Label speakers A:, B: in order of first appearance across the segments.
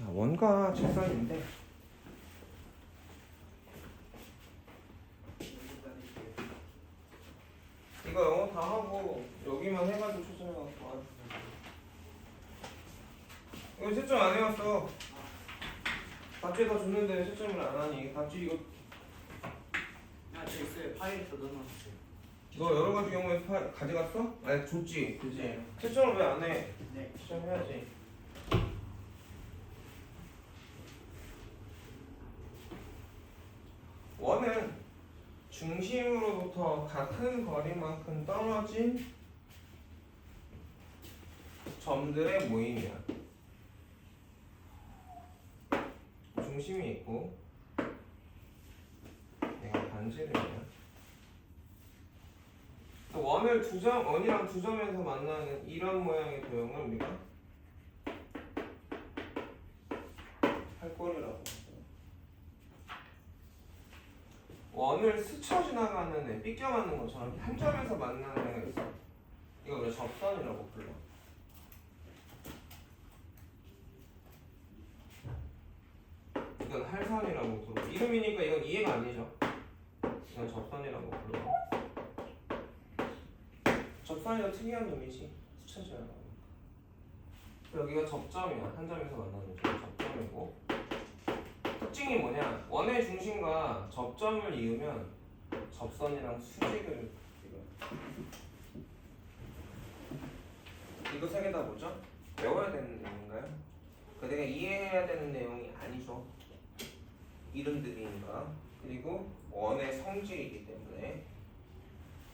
A: 자, 원가 직선인데 이거 영어 다 하고 여기만 해가지고 초점해가지고 도와주세요. 이거 채점 안 해왔어. 답지에다 줬는데 채점을 안 하니 답지 이거
B: 아, 저 있어요. 파일에서 넣어놨어요.
A: 너 여러 가지 경우에 파, 가져갔어? 아니 줬지, 그지? 채점을 왜 안 해?
B: 네.
A: 채점해야지. 원은 중심으로부터 같은 거리만큼 떨어진 점들의 모임이야. 중심이 있고 내가 반지름이야. 원을 두 점, 원이랑 두 점에서 만나는 이런 모양의 도형을 우리가 할거리라고 하죠. 원을 스쳐 지나가는 애, 삐껴 맞는 것처럼 한 점에서 만나는 애가 있어. 이거 우리가 접선이라고 불러. 이건 할선이라고 부르고 이름이니까 이건 이해가 아니죠. 이건 접선이라고 불러. 접선이가 특이한 놈이지 스쳐져야 나오니까 여기가 접점이야 한 점에서 만나는 점 접점이고 특징이 뭐냐 원의 중심과 접점을 이으면 접선이랑 수직을 이뤄. 이거 세 개 다 뭐죠? 외워야 되는 내용인가요? 그 내가 이해해야 되는 내용이 아니죠 이름들이니까 그리고 원의 성질이기 때문에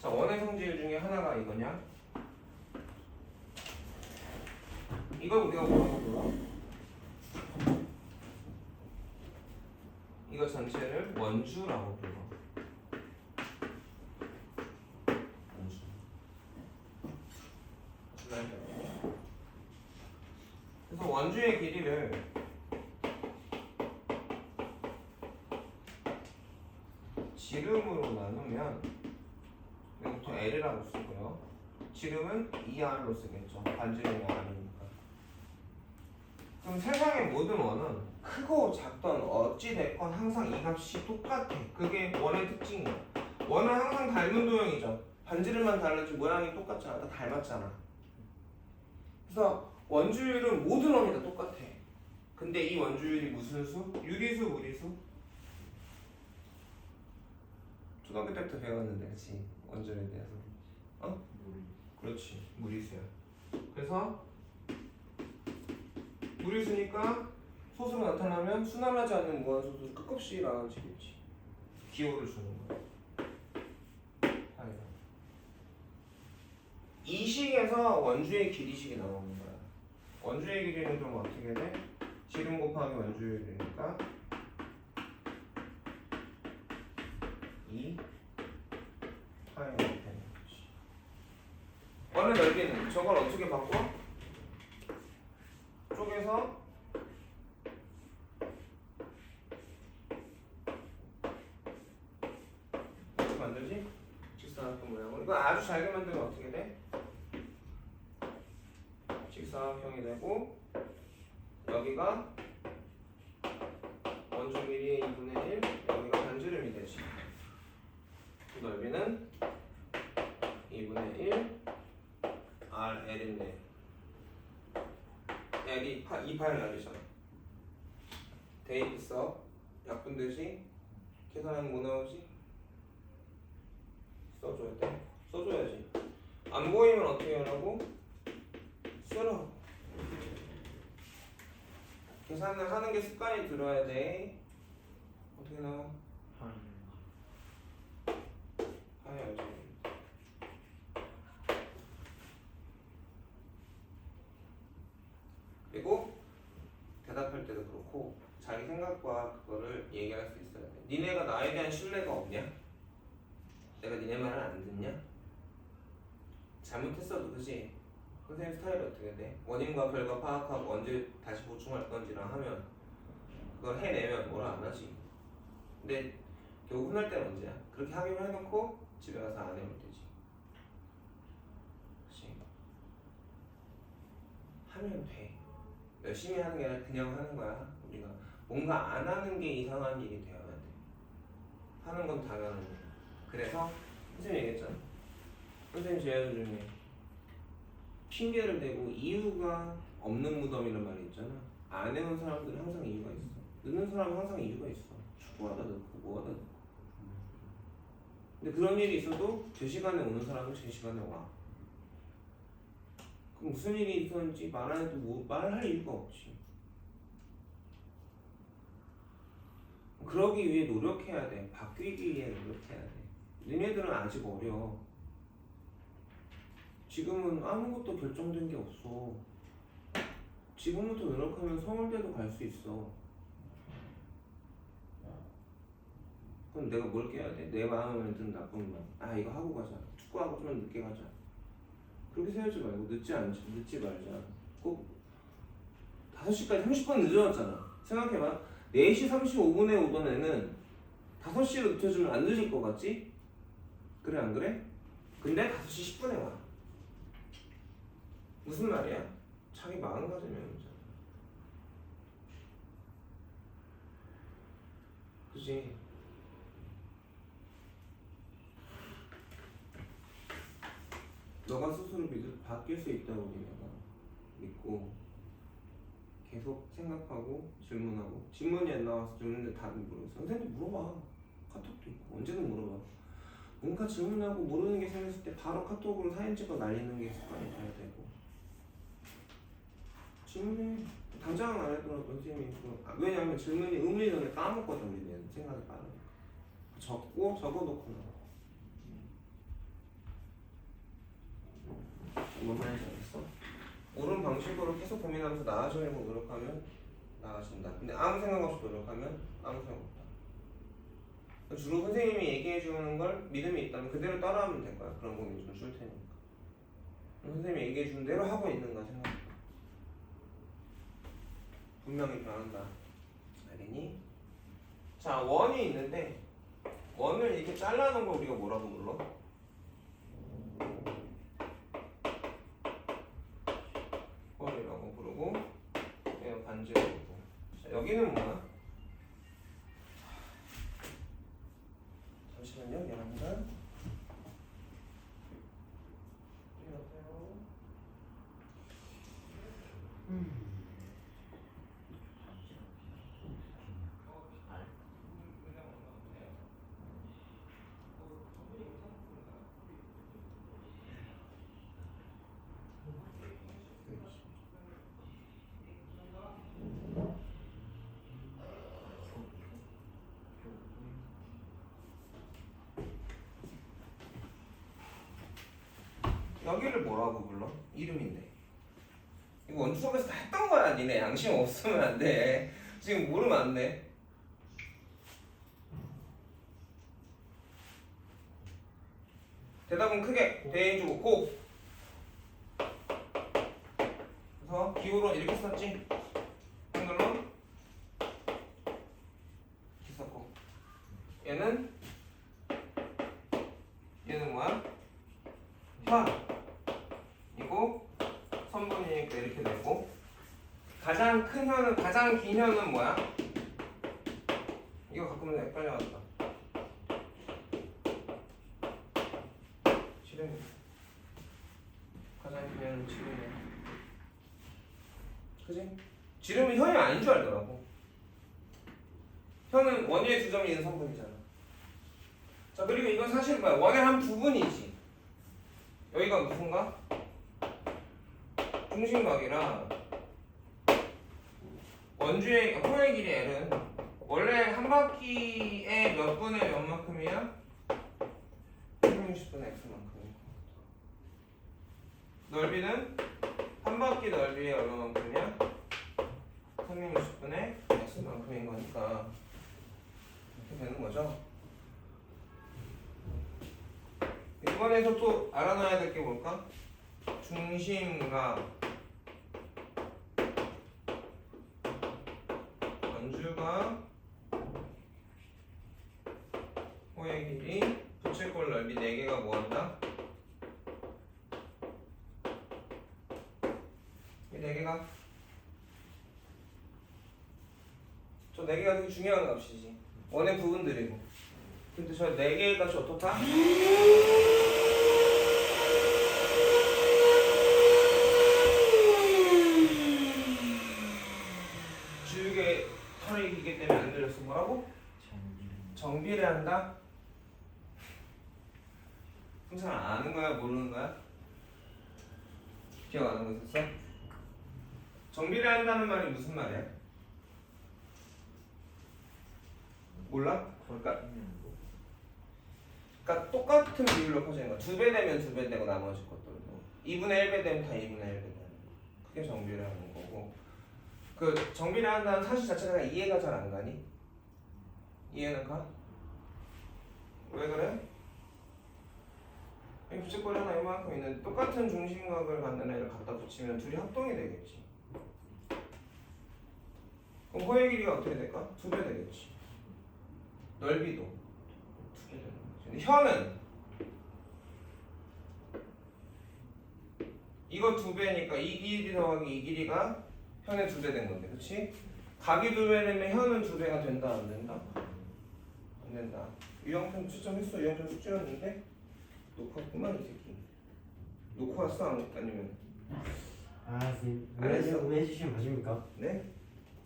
A: 자, 원의 성질 중에 하나가 이거냐? 이걸 우리가 뭐라고 불러? 이거 전체를 원주라고 불러. 원주. 그래서 원주의 길이를 지름으로 나누면 여기부터 L이라고 쓰고요. 지름은 2R로 쓰겠죠. 반지름이 아니니까. 그럼 세상의 모든 원은 크고 작던 어찌 됐건 항상 이 값이 똑같아. 그게 원의 특징이야. 원은 항상 닮은 도형이죠. 반지름만 다르지 모양이 똑같잖아. 다 닮았잖아. 그래서 원주율은 모든 원이 다 똑같아. 근데 이 원주율이 무슨 수? 유리수, 무리수? 초등학교 때부터 배웠는데, 그치? 원주율에 대해서. 어? 그렇지. 무리수야. 그래서 무리수니까 소수로 나타나면 순환하지 않는 무한소수 끝없이 나눠 지겠지. 기호를 주는 거야. 당연히. 이 식에서 원주의 길이식이 나오는 거야. 원주의 길이는 좀 어떻게 돼? 지름 곱하기 원주율이니까 2 파이 되는 거지. 원의 넓이는 저걸 어떻게 바꿔? 쪼개서 어떻게 만들지? 직사각형 모양으로 이거 아주 잘게 만들면 어떻게 돼? 직사각형이 되고 여기가 원주 길이의 2분의 1 여기가 반지름이 되지 그 넓이는 2분의 1 R L인데 L이 2파일 R이잖아 대입 있어 약분 듯이 계산하면 뭐 나오지? 써줘야 돼? 써줘야지 안 보이면 어떻게 하라고? 쓰라 계산을 하는 게 습관이 들어야 돼 어떻게 나와? 알죠 그리고 대답할 때도 그렇고 자기 생각과 그거를 얘기할 수 있어야 돼. 니네가 나에 대한 신뢰가 없냐? 내가 니네 말을 안 듣냐? 잘못했어도 그지? 선생님 스타일이 어떻게 돼? 원인과 결과 파악하고 언제 다시 보충할 건지랑 하면 그걸 해내면 뭐라 안 하지. 근데 결국 혼날 때는 언제야? 그렇게 하기로 해놓고 집에 가서 안 해면 되지. 그치? 하면 돼. 열심히 하는 게 아니라 그냥 하는 거야 우리가 뭔가 안 하는 게 이상한 일이 되어야 돼 하는 건 당연한 일 그래서 선생님이 얘기했잖아 선생님 제안 중에 핑계를 대고 이유가 없는 무덤이란 말이 있잖아. 안 해온 사람들은 항상 이유가 있어. 늦는 사람은 항상 이유가 있어. 축구하다 늦고 뭐하다 늦고. 근데 그런 일이 있어도 제 시간에 오는 사람은 제 시간에 와. 그럼 무슨 일이 있었는지 말안 해도 뭐, 말할 이유가 없지. 그러기 위해 노력해야 돼. 바뀌기 위해 노력해야 돼. 너네들은 아직 어려 지금은 아무것도 결정된 게 없어. 지금부터 노력하면 서울대도 갈 수 있어. 그럼 내가 뭘 깨야 돼? 내 마음에 든 나쁜 마음 아 이거 하고 가자. 축구하고 좀 늦게 가자. 그렇게 세우지 말고 늦지 않지. 늦지 말자. 꼭 5시까지 30분 늦어졌잖아. 생각해봐. 4시 35분에 오던 애는 5시로 늦춰주면 안 늦을 것 같지? 그래 안 그래? 근데 5시 10분에 와 무슨 말이야? 자기 마음가짐의 문제야 그지? 너가 스스로 믿을 바뀔 수 있다고 내가 믿고 계속 생각하고 질문하고. 질문이 안 나와서 질문인데 답을 모르겠어 선생님 물어봐. 카톡도 있고. 언제든 물어봐. 뭔가 질문하고 모르는 게 생겼을 때 바로 카톡으로 사진 찍어 날리는 게 습관이 돼야 되고 질문해 당장은 안 해도 선생님이 그- 아, 왜냐하면 질문이 의문이 전에 까먹거든 우리는 생각이 빠르니까 적고 적어놓고 나와 뭔 말인지 알겠어? 옳은 방식으로 계속 고민하면서 나아지려고 노력하면 나아진다. 근데 아무 생각 없이 노력하면 아무 생각 없다. 주로 선생님이 얘기해 주는 걸 믿음이 있다면 그대로 따라하면 될 거야. 그런 고민 좀 줄 테니까. 선생님이 얘기해 주는 대로 하고 있는가 생각해. 분명히 변한다. 알겠니? 자, 원이 있는데 원을 이렇게 잘라놓은 걸 우리가 뭐라고 불러? 뻘이라고 부르고 얘가 반지라고 부르고 자 여기는 뭐야? 잠시만요 미안합니다 안녕하세요. 여기를 뭐라고 불러? 이름인데. 이거 원주 수업에서 다 했던 거야 니네. 양심 없으면 안 돼. 지금 모르면 안 돼. 대답은 크게 대해주고 고. 그래서 기호로 이렇게 썼지? 한글로? 이렇게 썼고. 얘는? 얘는 뭐야? 현 이고 선분이니까 이렇게 되고 가장 큰 현은 가장 긴 현은 뭐야? 이거 가끔 헷갈려갔다 지름 가장 긴 현은 지름이야 그지? 지름은 현이 아닌 줄 알더라고 현은 원위에 두 점이 있는 성분이잖아 자 그리고 이건 사실 뭐야 원의 한 부분이지 여기가 무슨가? 중심각이라 원주의 호의 길이 L은 원래 한 바퀴에 몇 분의 몇 만큼이야? 360분의 x만큼이고 넓이는 한 바퀴 넓이에 얼마만큼이야? 360분의 x만큼인 거니까 이렇게 되는 거죠. 이번에서 또 알아놔야 될 게 뭘까? 중심과 콤마 호의 길이 부채꼴 넓이 4개가 뭐한다? 이 4개가 저 4개가 되게 중요한 값이지 원의 부분들이고 근데 저 4개의 값이 어떻다? 한다? 항상 아는 거야 모르는 거야? 기억 안 하고 있었어? 정비례한다는 말이 무슨 말이야? 몰라? 그러니까 그러니까 똑같은 비율로 커지는 거야. 두 배 되면 두 배 되고 나머지 것들도 2분의 1배 되면 다 2분의 1배 되는 거. 그게 정비례하는 거고. 그 정비례한다는 사실 자체가 이해가 잘 안 가니? 이해는 가? 왜 그래? 이 부채꼴이 하나 이만큼 있는데 똑같은 중심각을 갖는 애를 갖다 붙이면 둘이 합동이 되겠지. 그럼 호의 길이가 어떻게 될까? 두 배 되겠지. 넓이도 두 배 되는 거지. 근데 이거 두 배니까 이 길이 더하기 이 길이가 현의 두 배 된 건데, 그렇지? 각이 두 배 되면 현은 두 배가 된다 안 된다? 안 된다. 유형편 추천했어. 유형편 숙제였는데 놓고 왔구만 이 새끼. 놓고 왔어 안- 아니면
C: 아 선생님
A: 안
C: 오늘
A: 했어.
C: 해주- 오늘 해주시면 가십니까?
A: 네?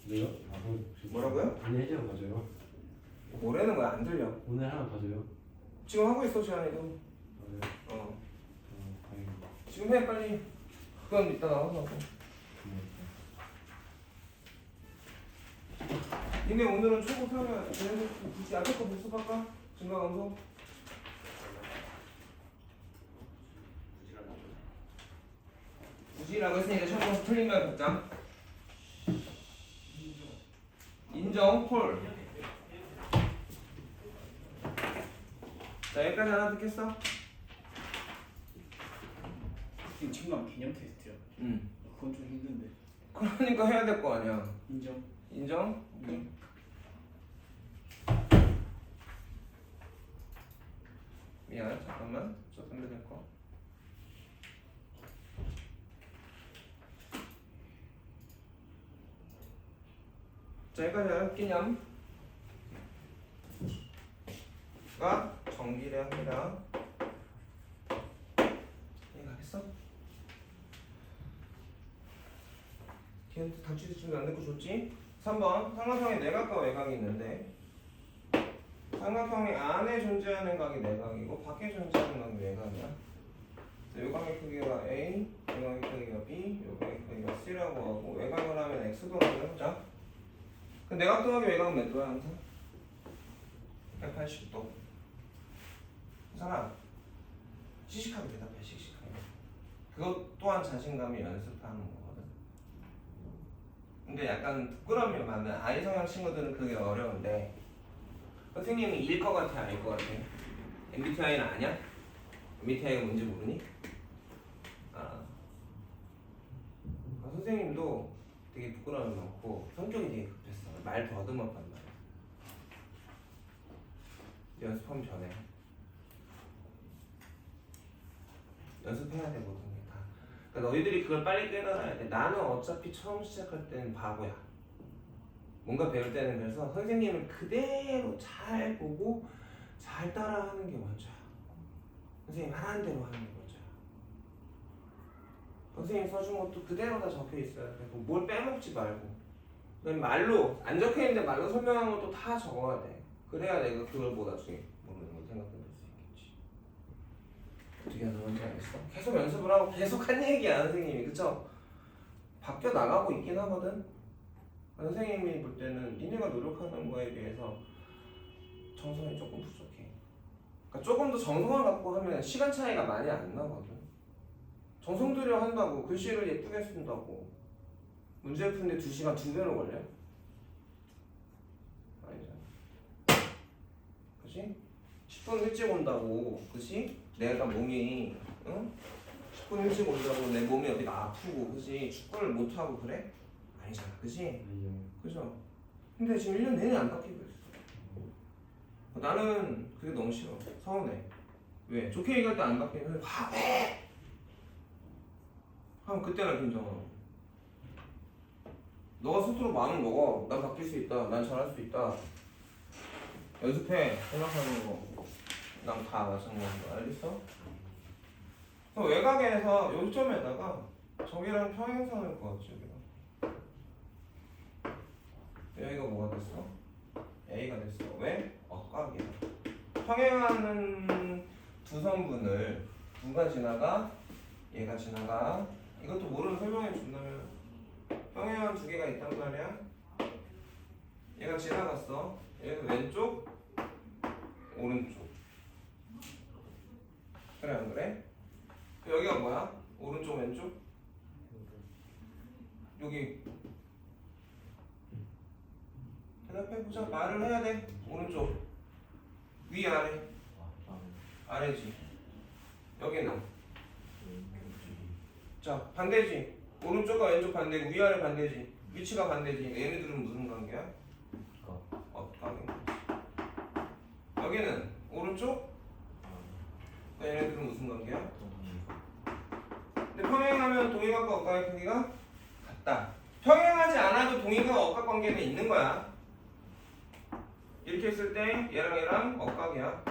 C: 왜요? 아, 그럼 좋습니다.
A: 뭐라고요?
C: 오늘 해주면 가져요
A: 뭐라는 거야 안 들려.
C: 오늘 하나 가져요
A: 지금 하고 있어 지안이도.
C: 아, 네.
A: 어.
C: 어, 다행이다
A: 지금 해 빨리. 그건 이따 나와서. 니네 오늘은 초고 그래도 굳이 앞에 거 복습할까? 증가 감소? 굳이라고 했으니까 초고 틀린 말 복장. 인정 콜. 자 여기까지 하나 듣겠어?
B: 지금 친구랑 개념 테스트야.
A: 응.
B: 그건 좀 힘든데.
A: 그러니까 해야 될 거 아니야.
B: 인정.
A: 인정? 응. 미안 잠깐만 저 선배 될 거. 자 여기까지 개념. 가 정비례 합니다. 이해가겠어? 걔한테 다치지 지금 안 듣고 줬지? 3번 삼각형에 내각과 외곽이 있는데 삼각형의 안에 존재하는 각이 내각이고 밖에 존재하는 각이 외곽이야. 외곽의 크기가 A, 외곽의 크기가 B, 외곽의 크기가 C라고 하고 외곽을 하면 X도라고 해보자. 그 내각 더하기 외곽은 몇 도야 항상? 180도. 사람 시식하게 대답해 시식하게 그것 또한 자신감이 연습하는 거거든. 근데 약간 부끄러움이 많은 아이 성향 친구들은 그게 어려운데 선생님이 일 것 같아 아닐 것 같아 MBTI는 아냐? MBTI가 뭔지 모르니? 아 아, 선생님도 되게 부끄러움이 많고 성격이 되게 급했어 말 더듬었단 말이야 연습하면 전해 연습해야 게 다. 그러니까 너희들이 그걸 빨리 깨달아야 돼. 나는 어차피 처음 시작할 때는 바보야. 뭔가 배울 때는 그래서 선생님을 그대로 잘 보고 잘 따라하는 게 먼저야. 선생님 하라는 대로 하는 게 먼저야. 선생님 써준 것도 그대로 다 적혀 있어요. 그래서 뭘 빼먹지 말고. 그다음에 말로 안 적혀 있는데 말로 설명한 것도 다 적어야 돼. 그래야 내가 그걸 뭐 나중에 모르는 걸 생각해낼 수 있겠지. 어떻게 하는 건지 알겠어? 계속 연습을 하고 계속 한 얘기야 선생님이 그쵸? 바뀌어 나가고 있긴 하거든 선생님이 볼 때는 니네가 노력하는 거에 비해서 정성이 조금 부족해 그러니까 조금 더 정성을 갖고 하면 시간 차이가 많이 안 나거든 정성 들여 한다고 글씨를 예쁘게 쓴다고 문제 푸는데 2시간 두 배로 걸려? 아니잖아 그치? 10분 일찍 온다고 그치? 내가 몸이 응? 10분 일찍 온다고 내 몸이 어디가 아프고 그지 축구를 못 하고 그래? 아니잖아 그지?
C: 아니요
A: 그죠? 근데 지금 1년 내내 안 바뀌고 있어 나는 그게 너무 싫어 서운해 왜? 좋게 얘기할 때 안 바뀌면 화 왜? 하면 그때가 김정은 너가 스스로 마음을 먹어. 난 바뀔 수 있다. 난 잘할 수 있다. 연습해. 생각하는 거. 난 다 마찬가지인 거 알겠어? 그럼 외곽에서 요점에다가 저기랑 평행선을 그었지 우리가. 여기가 뭐가 됐어? A가 됐어. 왜? 억각이야. 평행하는 두 선분을 누가 지나가? 얘가 지나가. 이것도 모르는 설명해 준다면 평행한 두 개가 있단 말이야. 얘가 지나갔어. 얘는 왼쪽, 오른쪽. 그래 안 그래? 여기가 뭐야? 오른쪽 왼쪽? 여기 대답해 보자. 말을 해야 돼. 오른쪽, 위 아래, 아래지. 여기는 자 반대지. 오른쪽과 왼쪽 반대고 위아래 반대지. 위치가 반대지. 얘네들은 무슨 관계야? 엇각인 거지. 여기는 오른쪽? 얘네들은 무슨 관계야? 근데 평행하면 동의각과 억각의 크기가 같다. 평행하지 않아도 동의가 억각 관계는 있는 거야. 이렇게 했을 때 얘랑 얘랑 억각이야.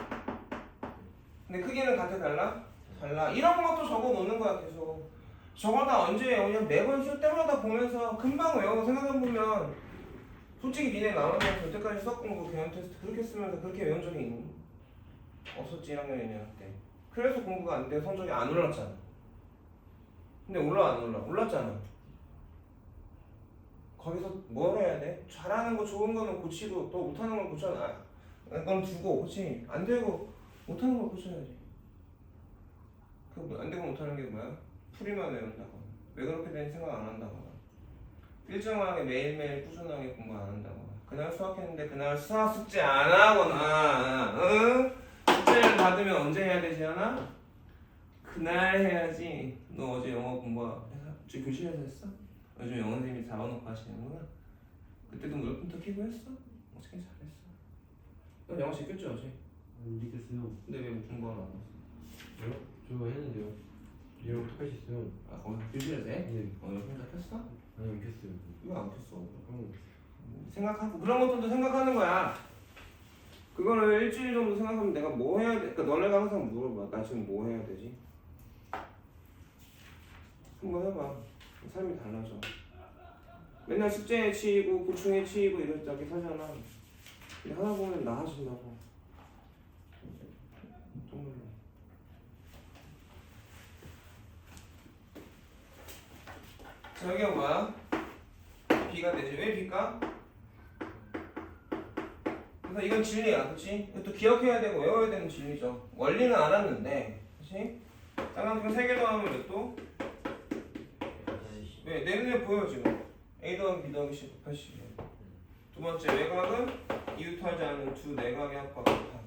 A: 근데 크기는 같아 달라? 달라. 이런 것도 적어 놓는 거야 계속. 저거다 언제 외우냐? 매번 쓸 때마다 보면서 금방 외워 생각해보면 솔직히 니네 나머지는 여태까지 수학 공부 개연 테스트 그렇게 쓰면서 그렇게 외운 적이 있... 없었지 1학년 2학년 때 그래서 공부가 안 돼 성적이 안 올랐잖아 근데 올라 안 올라? 올랐잖아 거기서 뭘 해야 돼? 잘하는 거 좋은 거는 고치고 또 못하는 걸 고쳐놔 그건 두고 그렇지 안 되고 못하는 걸 고쳐야지 그안 되고 못하는 게 뭐야? 풀이만 외운다거나 왜 그렇게 되는지 생각 안 한다거나 일정하게 매일매일 꾸준하게 공부 안 한다거나 그날 수학했는데 그날 수학 숙제 안 하거나 응? 숙제를 받으면 언제 해야 되지 않아? 그날 해야지 너 어제 영어 공부 저 교실에서 했어? 요즘 영어 선생님이 잡아놓고 하시는구나 그때도 물품터 키고 했어? 어떻게 잘했어 너 영어 시켰지 어제?
C: 모르겠어요.
A: 근데 왜 공부 안 했어?
C: 저 했는데요. 얘랑 똑같이 했어요.
A: 아 거기 교실에서 해?
C: 네.
A: 어 옆에서 켰어?
C: 아니 안 켰어요.
A: 왜안 켰어?
C: 형,
A: 생각하고 그런 것들도 생각하는 거야. 그거를 일주일 정도 생각하면 내가 뭐 해야 돼? 그러니까 너네가 항상 물어봐. 나 지금 뭐 해야 되지? 한번 해봐. 삶이 달라져. 맨날 숙제에 치이고 고충에 치이고 이랬다기 하잖아. 하다 보면 나아진다고. 또 몰라. 자, 여기가 뭐야? B가 되지. 왜 B가? 그래서 이건 진리야, 그렇지? 이것도 기억해야 되고 외워야 되는 진리죠. 원리는 알았는데, 그렇지? 쌍방편 세개 더하면 몇 도? 왜? 내 눈에 보여 지금. A 더하기 B 더하기 C 80이야. 두 번째 외곽은 이웃하지 않은 두 내각의 합과 같아.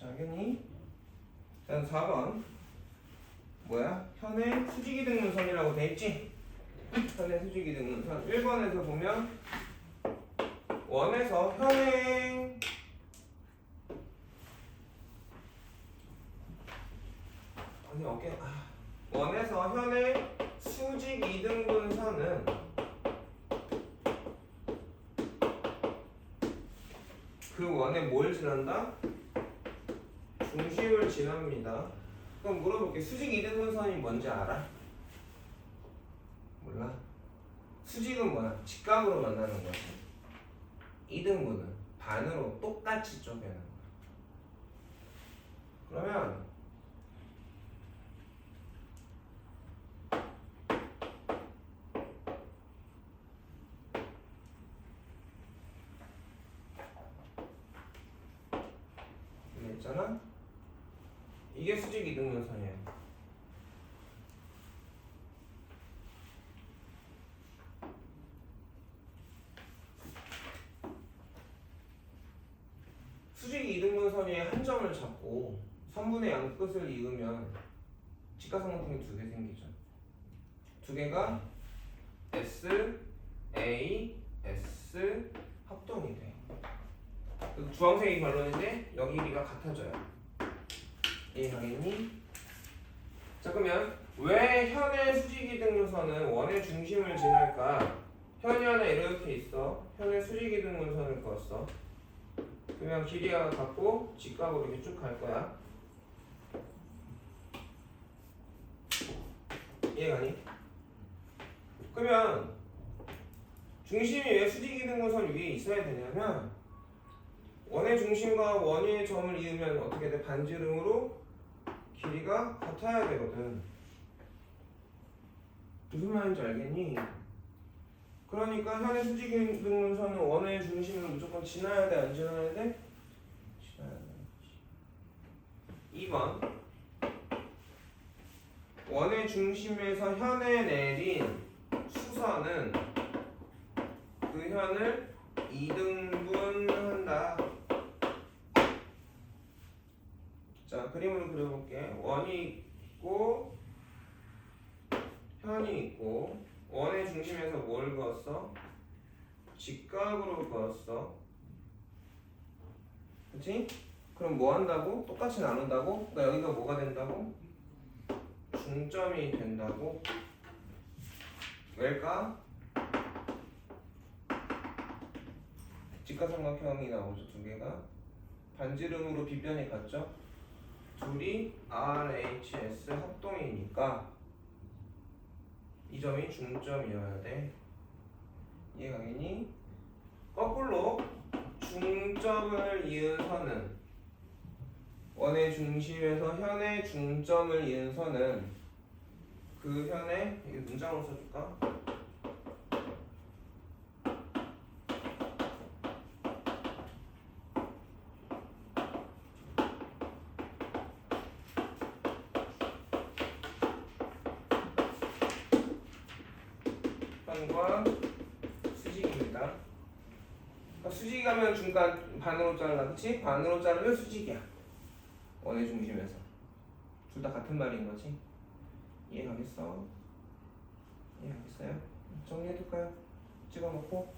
A: 자, 알겠니? 자, 4번. 뭐야? 현의 수직이 등분선이라고 돼 있지? 현의 수직이 등분선 1번에서 보면 원에서 현행 아니 어깨 아. 원에서 현의 수직 이등분선은 그 원에 뭘 지난다? 중심을 지납니다. 그럼 물어볼게. 수직 이등분선이 뭔지 알아? 몰라? 수직은 뭐야? 직각으로 만나는 거지. 이등분은 반으로 똑같이 쪼개는 거야. 그러면 이거 있잖아? 이게 수직 이등분선이야. 수직 이등분선의 한 점을 잡고 선분의 양 끝을 이으면 직각삼각형이 두 개 생기죠. 두 개가 S, A, S 합동이 돼. 그 주황색이 결론인데 여기 길이가 같아져요. 이해하겠니? 자 그러면 왜 현의 수직이등분선은 원의 중심을 지날까? 현이 하나 이렇게 있어. 현의 수직이등분선을 그었어. 그러면 길이가 같고 직각으로 이렇게 쭉 갈 거야. 이해가니? 그러면 중심이 왜 수직이등분선 위에 있어야 되냐면 원의 중심과 원의 점을 이으면 어떻게 돼? 반지름으로 길이가 같아야 되거든. 무슨 말인지 알겠니? 그러니까 현의 수직이등분선은 원의 중심을 무조건 지나야 돼, 안 지나야 돼? 지나야 돼. 2번 원의 중심에서 현에 내린 수선은 그 현을 이등분한다. 자 그림으로 그려볼게. 원이 있고 현이 있고 원의 중심에서 뭘 그었어? 직각으로 그었어. 그치? 그럼 뭐 한다고? 똑같이 나눈다고? 그러니까 여기가 뭐가 된다고? 중점이 된다고? 왜일까? 직각삼각형이 나오죠 두 개가 반지름으로 빗변이 같죠? 둘이 RHS 합동이니까 이 점이 중점이어야 돼 이해가 겠니? 거꾸로 중점을 이은 선은 원의 중심에서 현의 중점을 이은 선은 그 현의 이거 문장으로 써줄까? 현과 수직입니다. 그러니까 수직이 가면 중간 반으로 잘라, 그치? 반으로 자르면 수직이야. 원의 중심에서. 둘 다 같은 말인 거지. 이해가겠어? 이해가겠어요? 정리해둘까요? 찍어놓고.